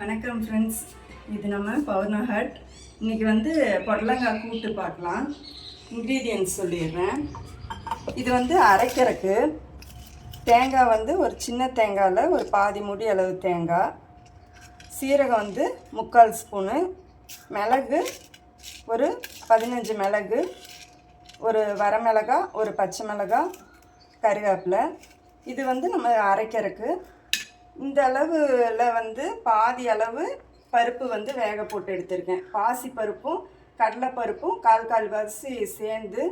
வணக்கம் ஃப்ரெண்ட்ஸ் இது நம்ம பவுர்ணா ஹட். வந்து பொடலங்காய் கூட்டு பார்க்கலாம். இன்க்ரீடியன்ட்ஸ் சொல்லிடுறேன். இது வந்து அரைக்கிறதுக்கு தேங்காய் வந்து ஒரு சின்ன தேங்காயில் ஒரு பாதி மூடி அளவு தேங்காய். சீரகம் வந்து முக்கால் ஸ்பூனு. மிளகு ஒரு பதினஞ்சு மிளகு ஒரு வரமிளகா ஒரு பச்சை மிளகா கருவேப்பிலை. இது வந்து நம்ம அரைக்கிறதுக்கு இந்த அளவில் வந்து பாதி அளவு பருப்பு வந்து வேக போட்டு எடுத்திருக்கேன். பாசி பருப்பும் கடலைப்பருப்பும் கால் கால் வரிசி சேர்ந்து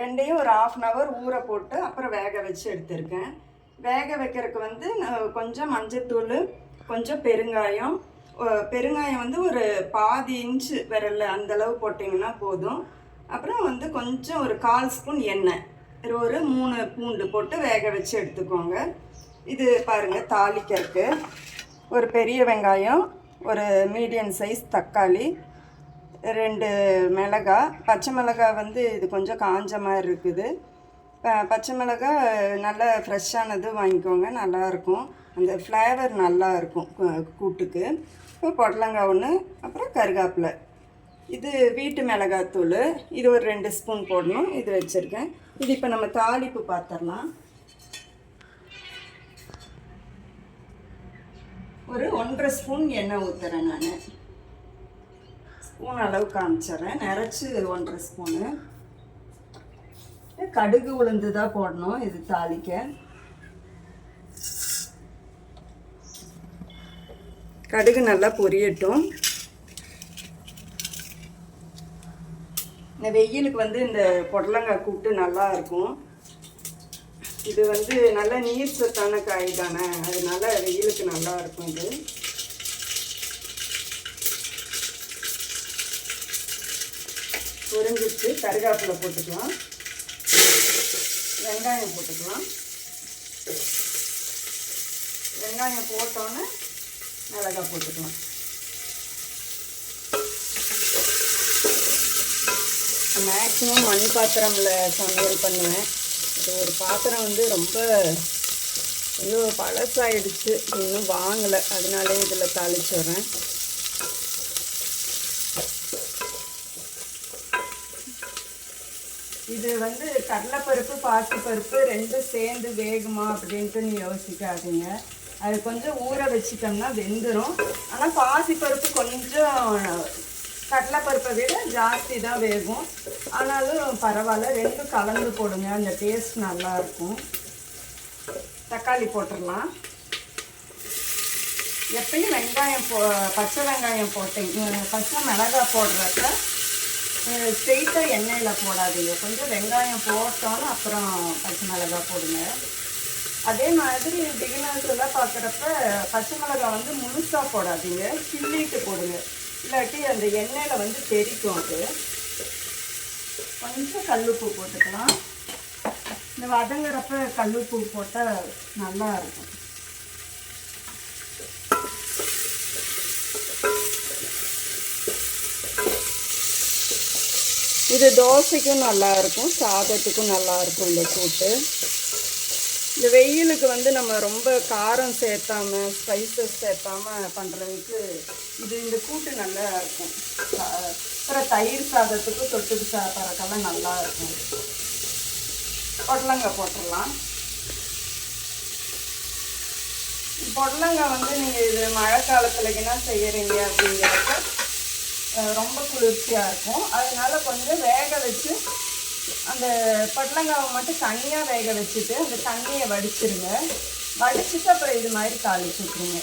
ரெண்டையும் ஒரு ஆஃப் அன் ஹவர் ஊற போட்டு அப்புறம் வேக வச்சு எடுத்திருக்கேன். வேக வைக்கிறதுக்கு வந்து நான் கொஞ்சம் மஞ்சத்தூள் கொஞ்சம் பெருங்காயம். பெருங்காயம் வந்து ஒரு பாதி இன்ச்சு விரல்ல அந்த அளவு போட்டிங்கன்னா போதும். அப்புறம் வந்து கொஞ்சம் ஒரு கால் ஸ்பூன் எண்ணெய். ஒரு மூணு பூண்டு போட்டு வேக வச்சு எடுத்துக்கோங்க. இது பாருங்கள் தாளிக்கிறதுக்கு. ஒரு பெரிய வெங்காயம் ஒரு மீடியம் சைஸ் தக்காளி ரெண்டு மிளகாய் பச்சை மிளகாய் வந்து இது கொஞ்சம் காஞ்ச மாதிரி இருக்குது. பச்சை மிளகாய் நல்ல ஃப்ரெஷ்ஷானது வாங்கிக்கோங்க நல்லாயிருக்கும் அந்த ஃப்ளேவர் நல்லா இருக்கும் கூட்டுக்கு. இப்போ புடலங்காய் ஒன்று அப்புறம் கருகாப்பில். இது வீட்டு மிளகாத்தூள். இது ஒரு ரெண்டு ஸ்பூன் போடணும் இது வச்சுருக்கேன். இது இப்போ நம்ம தாளிப்பு பார்த்துடலாம் ஒரு ஒன்றரை ஸ்பூன் எண்ணெய் ஊற்றுறேன் நான். ஸ்பூன் அளவு காமிச்சிட்றேன் நிறச்சி ஒன்றரை ஸ்பூனு. கடுகு உளுந்து தான் போடணும். இது தாளிக்க. கடுகு நல்லா பொரியட்டும். இந்த வெயிலுக்கு வந்து இந்த புடலங்காய் கூப்பிட்டு நல்லா இருக்கும். இது வந்து நல்ல நீர் சத்தான காய் தானே? அதனால வெயிலுக்கு நல்லா இருக்கும் இது. பொரிஞ்சிச்சு. கருகாப்பில் போட்டுக்கலாம். வெங்காயம் போட்டுக்கலாம். வெங்காயம் போட்டோன்னே மிளகாய் போட்டுக்கலாம். மேக்ஸிமம் மண் பாத்திரம்ல சமையல் பண்ணுவேன். இது ஒரு பாத்திரம் வந்து ரொம்ப ஐயோ பழசாயிடுச்சு. இன்னும் வாங்கலை. அதனாலே இதில் தாளிச்சிடுறேன் இது வந்து கடலைப்பருப்பு பாசிப்பருப்பு ரெண்டும் சேர்ந்து வேகுமா அப்படின்ட்டு நீ யோசிக்காதீங்க. அது கொஞ்சம் ஊற வச்சிட்டோம்னா வெந்துடும் ஆனால் பாசிப்பருப்பு கொஞ்சம் கடலைப்பருப்பை விட ஜாஸ்தி தான் வேகும். ஆனாலும் பரவாயில்ல ரெண்டும் கலந்து போடுங்க அந்த டேஸ்ட் நல்லாயிருக்கும். தக்காளி போட்டுடலாம். எப்பயும் வெங்காயம் போ பச்சை வெங்காயம் போட்டீங்க பச்சை மிளகாய் போடுறப்ப ஸ்ட்ரெயிட்டாக எண்ணெயில் போடாதீங்க. கொஞ்சம் வெங்காயம் போட்டோன்னு அப்புறம் பச்சை மிளகாய் போடுங்க. அதே மாதிரி பிகினர்ஸ் எல்லாம் பார்க்குறப்ப பச்சை மிளகாய் வந்து முழுசாக போடாதீங்க. கிள்ளிட்டு போடுங்க. இல்லாட்டி அந்த எண்ணெயில் வந்து தெரிக்கும் அது. கொஞ்சம் கல்லுப்பு போட்டுக்கலாம். இந்த வதங்குறப்ப கல்லுப்பு போட்டால் நல்லா இருக்கும். இது தோசைக்கும் நல்லா இருக்கும் சாதத்துக்கும் நல்லா இருக்கும் இந்த கூட்டு. இந்த வெயிலுக்கு வந்து நம்ம ரொம்ப காரம் சேர்த்தாம ஸ்பைசஸ் சேர்த்தாம பண்ணுறதுக்கு இது இந்த கூட்டு நல்லா இருக்கும். அப்புறம் தயிர் சாதத்துக்கு தொட்டுக்கு சாப்பிட்றக்கெல்லாம் நல்லா இருக்கும். பொடலங்காய் போட்டுடலாம். பொடலங்காய் வந்து நீங்கள் இது மழை காலத்துலக்குன்னா செய்கிறீங்க அப்படிங்கிறப்ப ரொம்ப குளிர்ச்சியாக இருக்கும். அதனால் கொஞ்சம் வேக வச்சு அந்த பொடலங்காவை மட்டும் தனியாக வேக வச்சுட்டு அந்த தண்ணியை வடிச்சிருங்க. வடிச்சிட்டு அப்புறம் இது மாதிரி தாளிச்சு விட்ருங்க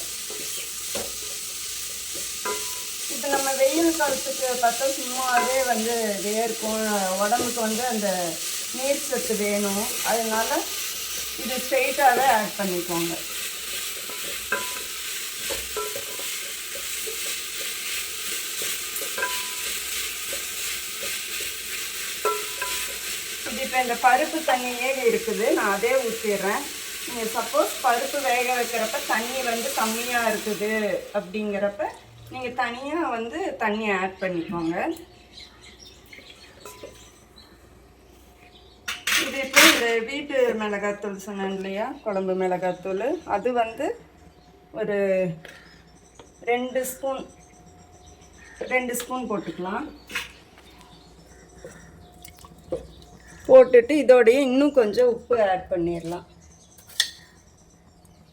இப்போ நம்ம வெயில் காலத்துக்கு பார்த்தா சும்மாவே வந்து வேர்க்கும் உடம்புக்கு வந்து அந்த நீர் சத்து வேணும். அதனால இது ஸ்ட்ரெயிட்டாகவே ஆட் பண்ணிக்கோங்க. இப்போ இந்த பருப்பு தண்ணியே இருக்குது. நான் அதே ஊற்றிடுறேன் நீங்கள் சப்போஸ் பருப்பு வேக வைக்கிறப்ப தண்ணி வந்து கம்மியாக இருக்குது அப்படிங்கிறப்ப நீங்கள் தனியாக வந்து தண்ணி ஆட் பண்ணிக்கோங்க. இது இப்போ இந்த வீட்டு மிளகாத்தூள் சொன்னேன் இல்லையா? குழம்பு மிளகாத்தூள். அது வந்து ஒரு ரெண்டு ஸ்பூன் ரெண்டு ஸ்பூன் போட்டுக்கலாம். போட்டுட்டு இதோடய இன்னும் கொஞ்சம் உப்பு ஆட் பண்ணிடலாம்.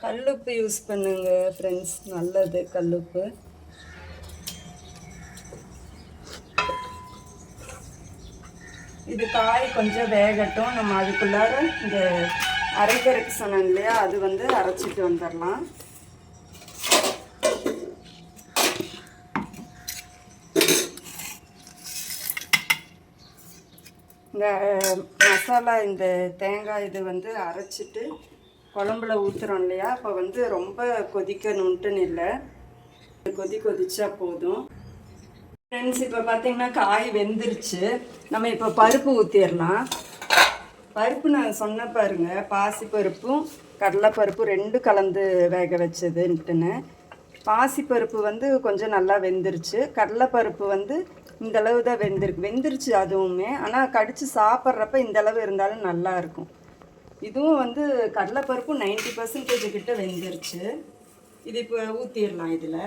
கல்லுப்பு யூஸ் பண்ணுங்க ஃப்ரெண்ட்ஸ் நல்லது கல்லுப்பு. இது காய் கொஞ்சம் வேகட்டும். நம்ம அதுக்குள்ளார இந்த அரைக்கரைக்கு சொன்னோம் இல்லையா? அது வந்து அரைச்சிட்டு வந்துடலாம். இந்த மசாலா இந்த தேங்காய் இது வந்து அரைச்சிட்டு குழம்புல ஊற்றுறோம் இல்லையா? அப்போ வந்து ரொம்ப கொதிக்கணுன்ட்டுன்னு இல்லை. கொதி கொதிச்சா போதும். ஃப்ரெண்ட்ஸ் இப்போ பார்த்தீங்கன்னா காய் வெந்துருச்சு. நம்ம இப்போ பருப்பு ஊற்றிடலாம் பருப்பு நான் சொன்ன பாருங்க பாசிப்பருப்பும் கடலைப்பருப்பு கடலைப்பருப்பும் ரெண்டும் கலந்து வேக வச்சதுன்ட்டுன்னு பாசிப்பருப்பு வந்து கொஞ்சம் நல்லா வெந்துருச்சு. கடலைப்பருப்பு வந்து இந்த அளவு தான் வெந்திருக்கு வெந்துருச்சு அதுவுமே. ஆனால் கடித்து சாப்பிட்றப்ப இந்த அளவு இருந்தாலும் நல்லா இருக்கும். இதுவும் வந்து கடலைப்பருப்பு நைன்டி பர்சன்டேஜ் கிட்ட வெந்துருச்சு. இது இப்போ ஊற்றிடலாம் இதில்.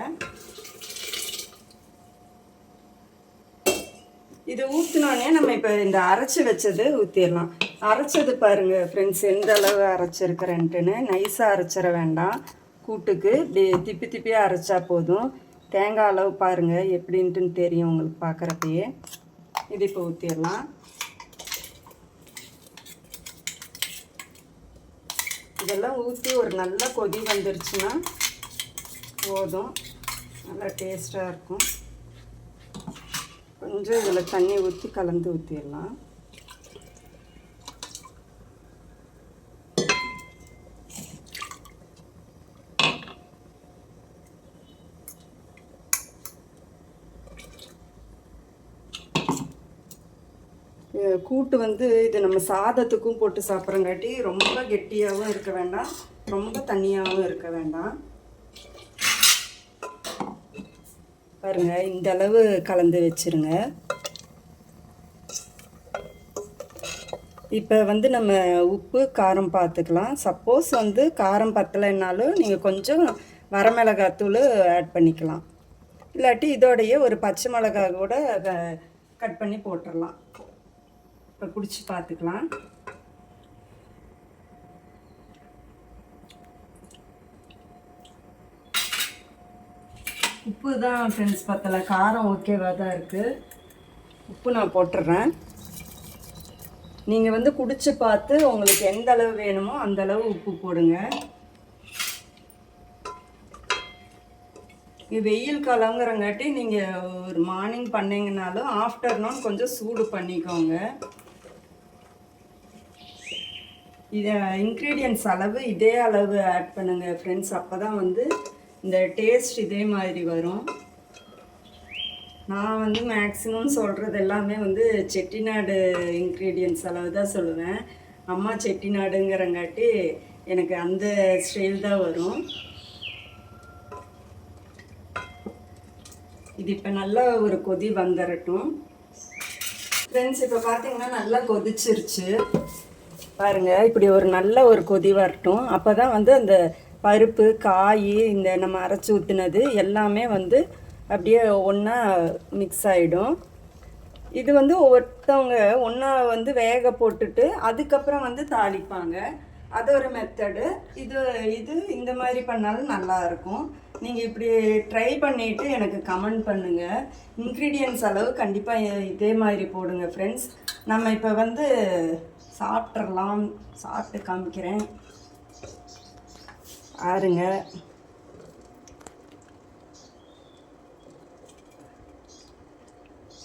இது ஊற்றினோடனே நம்ம இப்போ இந்த அரைச்சி வச்சது ஊற்றிடலாம் அரைச்சது பாருங்க ஃப்ரெண்ட்ஸ் எந்த அளவு அரைச்சிருக்கிறேன்ட்டுன்னு. நைஸாக அரைச்சிட வேண்டாம். கூட்டுக்கு இப்படி திப்பி திப்பியாக அரைச்சா போதும். தேங்காய் அளவு பாருங்கள் எப்படின்ட்டுன்னு தெரியும் உங்களுக்கு பார்க்குறப்பயே இது இப்போ ஊற்றிடலாம் இதெல்லாம் ஊற்றி ஒரு நல்ல கொதி வந்துருச்சுன்னா போதும். நல்லா டேஸ்ட்டாக இருக்கும். கொஞ்சம் இதில் தண்ணி ஊற்றி கலந்து ஊற்றிடலாம் கூட்டு வந்து இது நம்ம சாதத்துக்கும் போட்டு சாப்பிட்றங்காட்டி ரொம்ப கெட்டியாகவும் இருக்க வேண்டாம். ரொம்ப தண்ணியாகவும் இருக்க வேண்டாம். பாருங்க இந்த அளவு கலந்து வச்சிருங்க. இப்போ வந்து நம்ம உப்பு காரம் பார்த்துக்கலாம் சப்போஸ் வந்து காரம் பத்தலைன்னாலும் நீங்கள் கொஞ்சம் வரமிளகாத்தூள் ஆட் பண்ணிக்கலாம். இல்லாட்டி இதோடைய ஒரு பச்சை மிளகாய் கூட கட் பண்ணி போட்டுடலாம் இப்போ குடிச்சு பார்த்துக்கலாம் உப்பு தான் ஃப்ரெண்ட்ஸ் பத்தலை. காரம் ஓகேவாக தான் இருக்குது உப்பு நான் போட்டுடுறேன் நீங்கள் வந்து குடிச்சு பார்த்து உங்களுக்கு எந்த அளவு வேணுமோ அந்த அளவு உப்பு போடுங்க. இது வெயில் காலங்கிறங்காட்டி நீங்கள் ஒரு மார்னிங் பண்ணிங்கனாலும் ஆஃப்டர்நூன் கொஞ்சம் சூடு பண்ணிக்கோங்க. இதை இன்க்ரீடியன்ஸ் அளவு இதே அளவு ஆட் பண்ணுங்கள் ஃப்ரெண்ட்ஸ் அப்போ தான் வந்து இந்த டேஸ்ட் இதே மாதிரி வரும். நான் வந்து மேக்ஸிமம் சொல்கிறது எல்லாமே வந்து செட்டிநாடு இன்க்ரீடியன்ஸ் அளவு தான் சொல்லுவேன். அம்மா செட்டிநாடுங்கிறங்காட்டி எனக்கு அந்த ஸ்டைல் தான் வரும். இது இப்போ நல்லா ஒரு கொதி வந்துடட்டும் ஃப்ரெண்ட்ஸ் இப்போ பார்த்தீங்கன்னா நல்லா கொதிச்சிருச்சு. பாருங்க இப்படி ஒரு நல்ல ஒரு கொதி வரட்டும். அப்போ தான் வந்து அந்த பருப்பு காய் இந்த நம்ம அரைச்சி ஊற்றினது எல்லாமே வந்து அப்படியே ஒன்றா மிக்ஸ் ஆகிடும் இது வந்து ஒருத்தவங்க ஒன்றா வந்து வேக போட்டுட்டு அதுக்கப்புறம் வந்து தாளிப்பாங்க. அது ஒரு மெத்தடு இது இது இந்த மாதிரி பண்ணாலும் நல்லாயிருக்கும் நீங்கள் இப்படி ட்ரை பண்ணிவிட்டு எனக்கு கமெண்ட் பண்ணுங்கள் இன்க்ரீடியன்ஸ் அளவு கண்டிப்பாக இதே மாதிரி போடுங்க ஃப்ரெண்ட்ஸ் நம்ம இப்போ வந்து சாப்பிட்றலாம் சாப்பிட்டு காமிக்கிறேன். பாருங்க.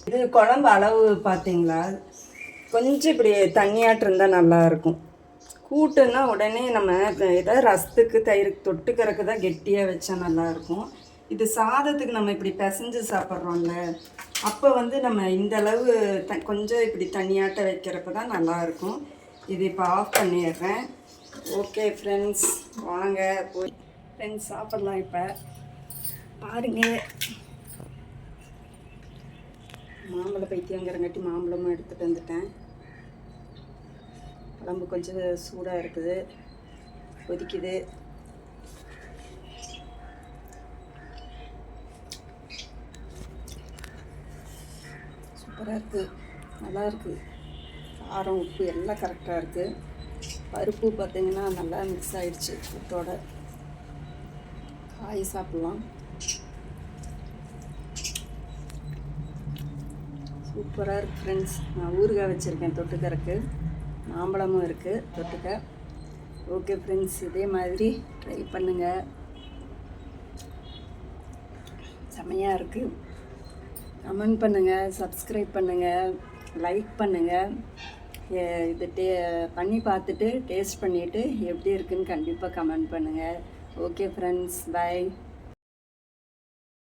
இது குழம்பு அளவு பார்த்தீங்களா? கொஞ்சம் இப்படி தண்ணியாட்டு இருந்தால் நல்லாயிருக்கும். கூட்டுன்னா உடனே நம்ம ஏதாவது ரசத்துக்கு தயிருக்கு தொட்டுக்கிறதுக்கு தான் கெட்டியாக வச்சா நல்லாயிருக்கும். இது சாதத்துக்கு நம்ம இப்படி பிசைஞ்சு சாப்பிட்றோம்ல அப்போ வந்து நம்ம இந்த அளவு த கொஞ்சம் இப்படி தனியாட்ட வைக்கிறப்ப தான் நல்லாயிருக்கும். இது இப்போ ஆஃப் பண்ணிடுறேன். ஓகே ஃப்ரெண்ட்ஸ் வாங்க போய். ஃப்ரெண்ட்ஸ் சாப்பிட்லாம் இப்போ. பாருங்கள் மாம்பழ பைத்தியங்கிறங்காட்டி மாம்பழமும் எடுத்துகிட்டு வந்துட்டேன். குழம்பு கொஞ்சம் சூடாக இருக்குது கொதிக்குது. சூப்பராக இருக்குது நல்லா இருக்குது காரம் உப்பு எல்லாம் கரெக்டாக இருக்குது பருப்பு பார்த்தீங்கன்னா நல்லா மிக்ஸ் ஆகிடுச்சு கூட்டோட. காய் சாப்பிட்லாம். சூப்பராக இருக்குது ஃப்ரெண்ட்ஸ் நான் ஊறுகாய் வச்சுருக்கேன் தொட்டுக்கறக்கு. மாம்பழமும் இருக்குது தொட்டுக்க. ஓகே ஃப்ரெண்ட்ஸ் இதே மாதிரி ட்ரை பண்ணுங்கள் செமையாக இருக்குது கமெண்ட் பண்ணுங்கள் சப்ஸ்கிரைப் பண்ணுங்கள் லைக் பண்ணுங்கள் இது டே பண்ணி பார்த்துட்டு டேஸ்ட் பண்ணிவிட்டு எப்படி இருக்குன்னு கண்டிப்பாக கமெண்ட் பண்ணுங்கள் ஓகே ஃப்ரெண்ட்ஸ் பை